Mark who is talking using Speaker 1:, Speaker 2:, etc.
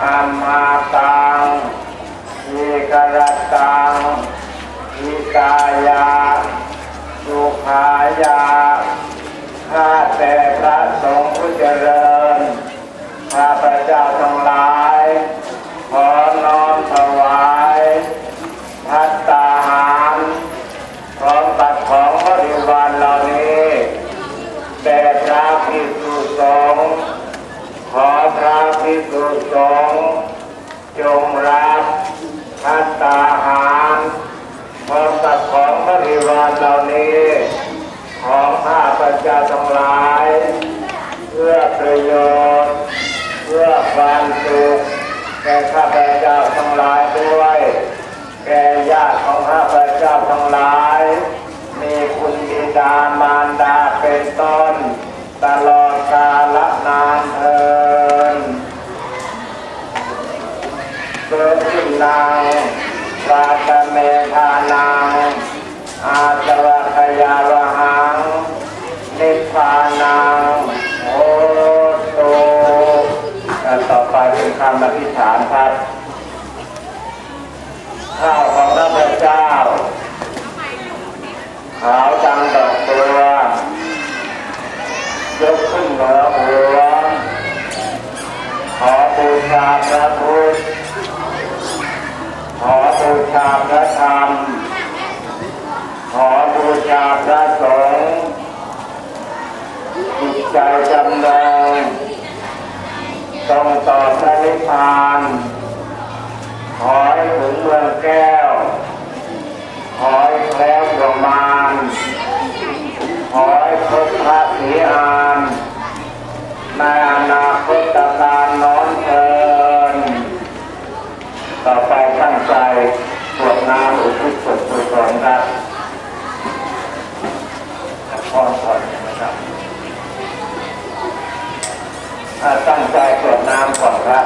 Speaker 1: อามาตังเอกรตังอิกายาสุขายาข้าแต่พระสงฆ์ผู้เจริญข้าพระเจ้าทั้งหลาย ขอน้อมถวายพัตตาหารพร้อมตัดของบริวารเหล่านี้แด่พระภิกษุสงฆ์ ขอพระภิกษุสงฆ์จงรับพัตตาหารพร้อมตัดของบริวารเหล่านี้ ของข้าพระเจ้าทั้งหลาย เพื่อประโยชน์เพื่อความสุขแก่ข้าพเจ้าทั้งหลายด้วย แก่ญาติของข้าพเจ้าทั้งหลาย มีคุณบิดามารดาเป็นต้น เกิดขึ้นนางปราตเมธานางอาสวะขยาวหังนิพพานังโอโตและต่อไปเป็นคำอธิษฐานครับ ข้าวของพระเจ้าขาวจังดอกตัวยกขึ้นเหนือหัว ขอบูชาพระพุทธ ขอบูชาพระธรรม ขอ บูชาพระสงฆ์จิตใจจำนงต้องต่อพระนิพพานขอให้ถึงเมืองแก้ว ขอให้แคล้วดวงมารขอให้พบพระศรีอานในอนาคตการน้อนเทินต่อไปตั้งใจสวดน้ำอุทิศส่วนกุศลครับ พรก่อนนะครับอาตั้งใจกรวดน้ำก่อนครับ